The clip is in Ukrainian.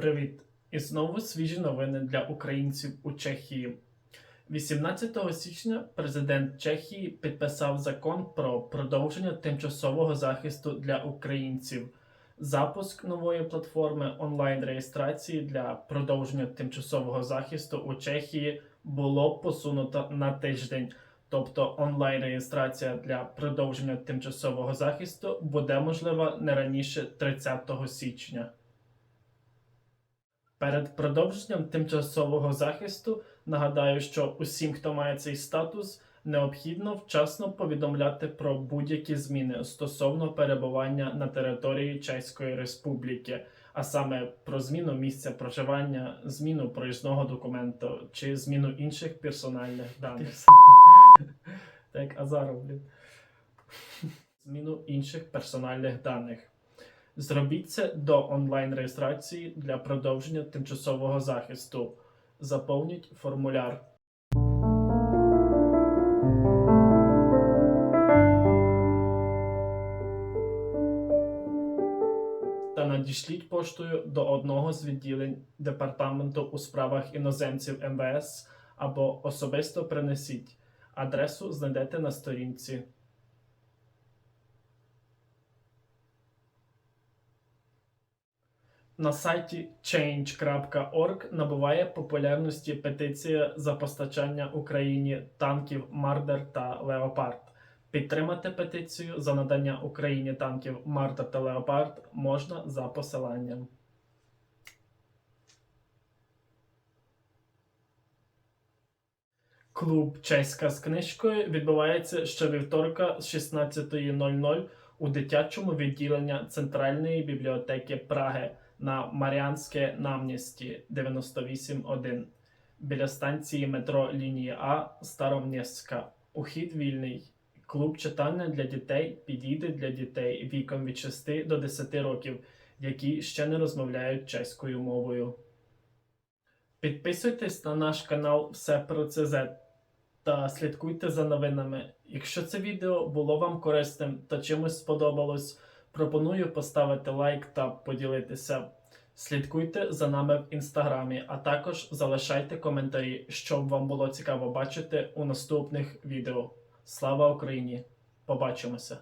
Привіт! І знову свіжі новини для українців у Чехії. 18 січня президент Чехії підписав закон про продовження тимчасового захисту для українців. Запуск нової платформи онлайн-реєстрації для продовження тимчасового захисту у Чехії було посунуто на тиждень. Тобто онлайн-реєстрація для продовження тимчасового захисту буде можлива не раніше 30 січня. Перед продовженням тимчасового захисту нагадаю, що усім, хто має цей статус, необхідно вчасно повідомляти про будь-які зміни стосовно перебування на території Чеської Республіки, а саме про зміну місця проживання, зміну проїзного документу чи зміну інших персональних даних. Так, Азаров, блін. Зміну інших персональних даних. Зробіть це до онлайн-реєстрації для продовження тимчасового захисту. Заповніть формуляр. Та надішліть поштою до одного з відділень Департаменту у справах іноземців МВС або особисто принесіть. Адресу знайдете на сторінці. На сайті change.org набуває популярності петиція за постачання Україні танків Мардер та Леопард. Підтримати петицію за надання Україні танків Мардер та Леопард можна за посиланням. Клуб Чеська з книжкою відбувається щовівторка з 16.00 у дитячому відділенні Центральної бібліотеки Праги на Маріанське намісті 98.1 біля станції метро лінії А Старомнєстська. Ухід вільний. Клуб читання для дітей підійде для дітей віком від 6 до 10 років, які ще не розмовляють чеською мовою. Підписуйтесь на наш канал Все про ЦЗ та слідкуйте за новинами. Якщо це відео було вам корисним та чимось сподобалось, пропоную поставити лайк та поділитися. Слідкуйте за нами в інстаграмі, а також залишайте коментарі, щоб вам було цікаво бачити у наступних відео. Слава Україні! Побачимося!